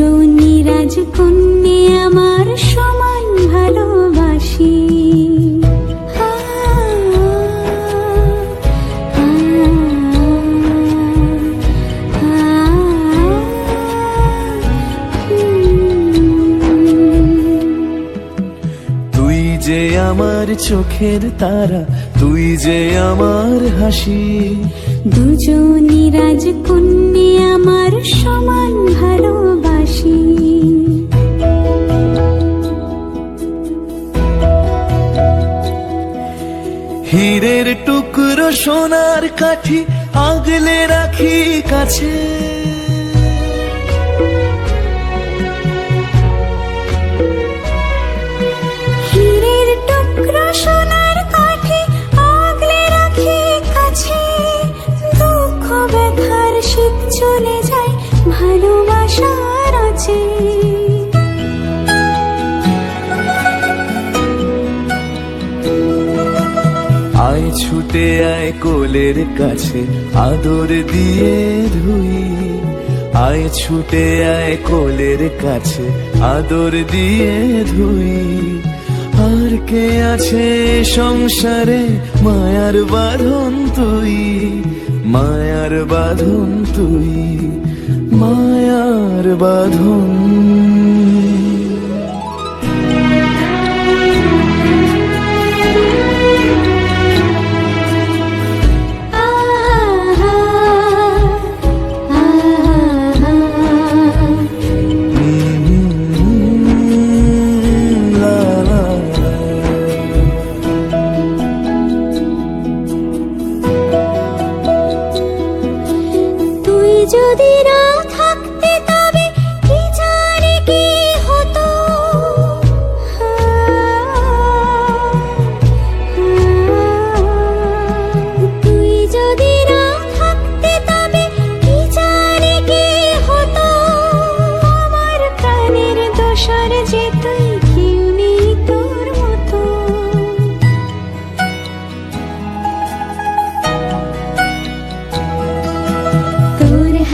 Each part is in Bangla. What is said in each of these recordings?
দুজনই রাজকন্যে যে আমার চোখের তারা তুই যে আমার হাসি। দুজনই রাজকন্যে আমার সমান ভালোবাসি। হীরের টুকরো সোনার কাঠি আগলে রাখি কাছে। আয় ছুটে আয় কোলের কাছে, আদর দিয়ে ধুই। আয় ছুটে আয় কোলের কাছে, আদর দিয়ে ধুই। আর কে আছে সংসারে মায়ার বাঁধন তুই? মায়ার বাঁধন তুই। মায়ার বাঁধন। যদি না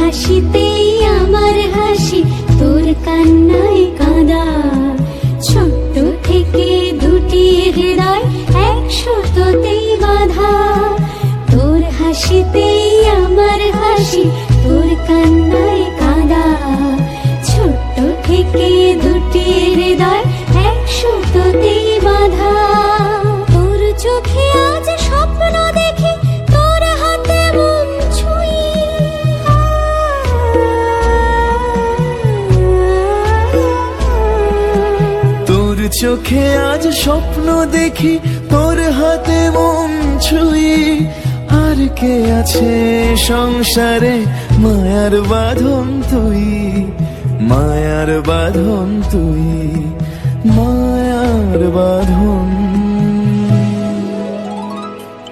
হাসিতেই আমার হাসি, তোর কান্নায় কাঁদা। ছোট্ট থেকে দুটি হৃদয় একসাথেই বাধা। তোর হাসিতেই আমার হাসি, তোর কান্নায় চোখে আজ স্বপ্ন দেখি, তোর হাতে মন ছুঁই। আর কে আছে সংসারে মায়ার বাঁধন তুই? মায়ার বাঁধন তুই, মায়ার বাঁধন